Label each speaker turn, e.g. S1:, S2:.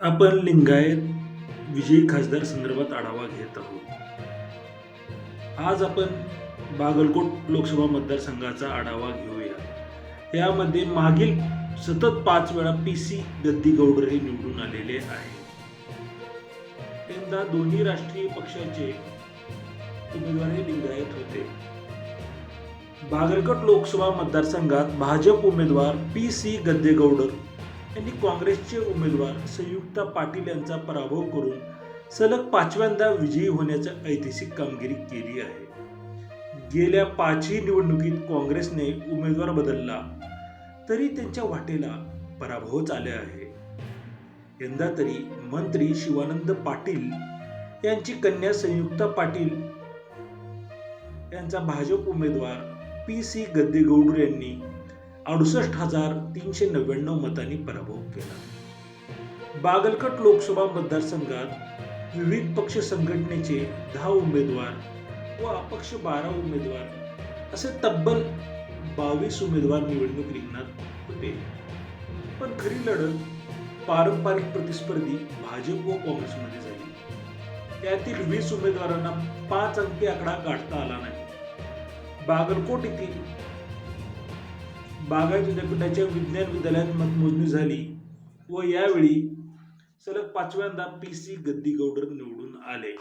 S1: आपण लिंगायत विजयी खासदार संदर्भात आढावा घेत आहोत. आज आपण बागलकोट लोकसभा मतदारसंघाचा आढावा घेऊया. यामध्ये मागील सतत पाच वेळा पी सी गद्दीगौडर हे निवडून आलेले आहे. यंदा दोन्ही राष्ट्रीय पक्षाचे उमेदवार हे लिंगायत होते. बागलकोट लोकसभा मतदारसंघात भाजप उमेदवार पी सी गद्देगौडर यांनी काँग्रेसचे उमेदवार संयुक्ता पाटील यांचा पराभव करून सलग पाचव्यांदा विजयी होण्याची ऐतिहासिक कामगिरी केली आहे. गेल्या पाचही निवडणुकीत काँग्रेसने उमेदवार बदलला तरी त्यांच्या वाटेला पराभवच आले आहे. यंदा तरी मंत्री शिवानंद पाटील यांची कन्या संयुक्ता पाटील यांचा भाजप उमेदवार पी सी गद्देगौडूर यांनी अडुसष्ट हजार तीनशे नव्याण्णव मतांनी पराभव केला. बागलकोट लोकसभा मतदारसंघात विविध पक्ष संघटनेचे दहा उमेदवार व अपक्ष बारा उमेदवार असे तब्बल बावीस उमेदवार निवडणूक रिंगणात होते. पण खरी लढत पारंपरिक प्रतिस्पर्धी भाजप व काँग्रेसमध्ये झाली. त्यातील वीस उमेदवारांना पाच अंकी आकडा गाठता आला नाही. बागलकोट येथील बागायत विद्यापीठाच्या विज्ञान विद्यालयात मतमोजणी झाली व यावेळी सलग पाचव्यांदा पी सी गद्दीगौडर निवडून आले.